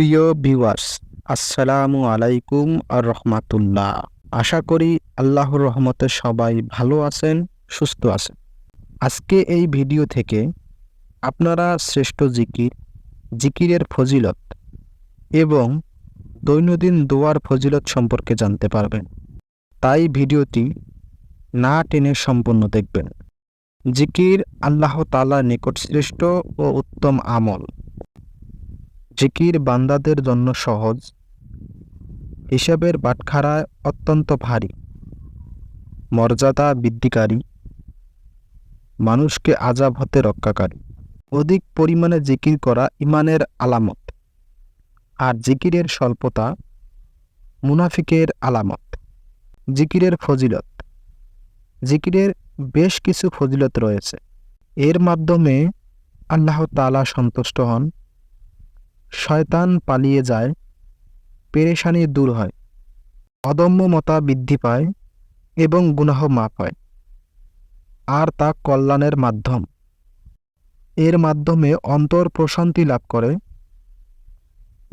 প্রিয় ভিউয়ার্স আসসালামু আলাইকুম আর রহমাতুল্লাহ। আশা করি আল্লাহর রহমতে সবাই ভালো আছেন, সুস্থ আছেন। আজকে এই ভিডিও থেকে আপনারা শ্রেষ্ঠ জিকির, জিকিরের ফজিলত এবং দৈনন্দিন দোয়ার ফজিলত সম্পর্কে জানতে পারবেন। তাই ভিডিওটি না টেনে সম্পূর্ণ দেখবেন। জিকির আল্লাহ তালার নিকট শ্রেষ্ঠ ও উত্তম আমল। জিকির বান্দাদের জন্য সহজ। হিসাবের বাটখারায় অত্যন্ত ভারী। মর্যাদা বৃদ্ধিকারী। মানুষকে আজাব হতে রক্ষাকারী। অধিক পরিমাণে জিকির করা ইমানের আলামত। আর জিকিরের স্বল্পতা মুনাফিকের আলামত। জিকিরের ফজিলত। জিকিরের বেশ কিছু ফজিলত রয়েছে। এর মাধ্যমে আল্লাহ তাআলা সন্তুষ্ট হন। শয়তান পালিয়ে যায়, পেরেশানি দূর হয়, অদম্যমতা বৃদ্ধি পায় এবং গুনাহ মাপ হয়। আর তা কল্যাণের মাধ্যম। এর মাধ্যমে অন্তর প্রশান্তি লাভ করে।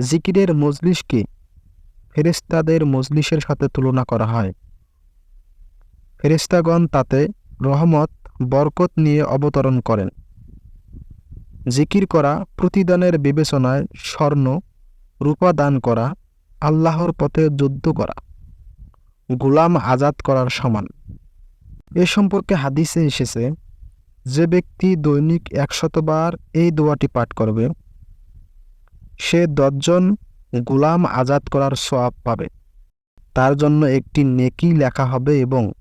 জিকিরের মজলিসকে ফেরেস্তাদের মজলিসের সাথে তুলনা করা হয়। ফেরেস্তাগণ তাতে রহমত, বরকত নিয়ে অবতরণ করেন। জিকির করা, প্রতিদানের বিবেচনায় স্বর্ণ, রূপা দান করা, আল্লাহর পথে যুদ্ধ করা। গোলাম আজাদ করার সমান। এ সম্পর্কে হাদিসে এসেছে, যে ব্যক্তি দৈনিক একশতবার এই দোয়াটি পাঠ করবে, সে দশজন গোলাম আজাদ করার সোয়াব পাবে। তার জন্য একটি নেকি লেখা হবে এবং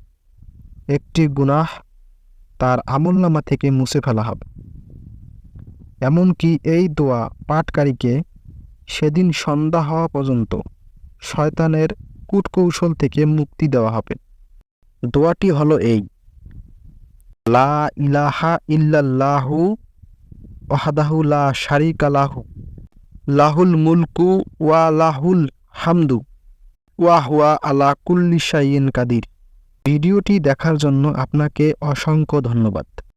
একটি গুনাহ তার আমলনামা থেকে মুছে ফেলা হবে। এমনকি এই দোয়া পাঠকারীকে সেদিন সন্ধ্যা হওয়া পর্যন্ত শয়তানের কূটকৌশল থেকে মুক্তি দেওয়া হবে। দোয়াটি হলো এই, লা ইলাহা ইল্লাল্লাহু ওয়াহদাহু লা শারিকা লাহু, লাহুল মুলকু ওয়া লাহুল হামদু ওয়া আলা কুল্লি শাইইন কাদির। ভিডিওটি দেখার জন্য আপনাকে অসংখ্য ধন্যবাদ।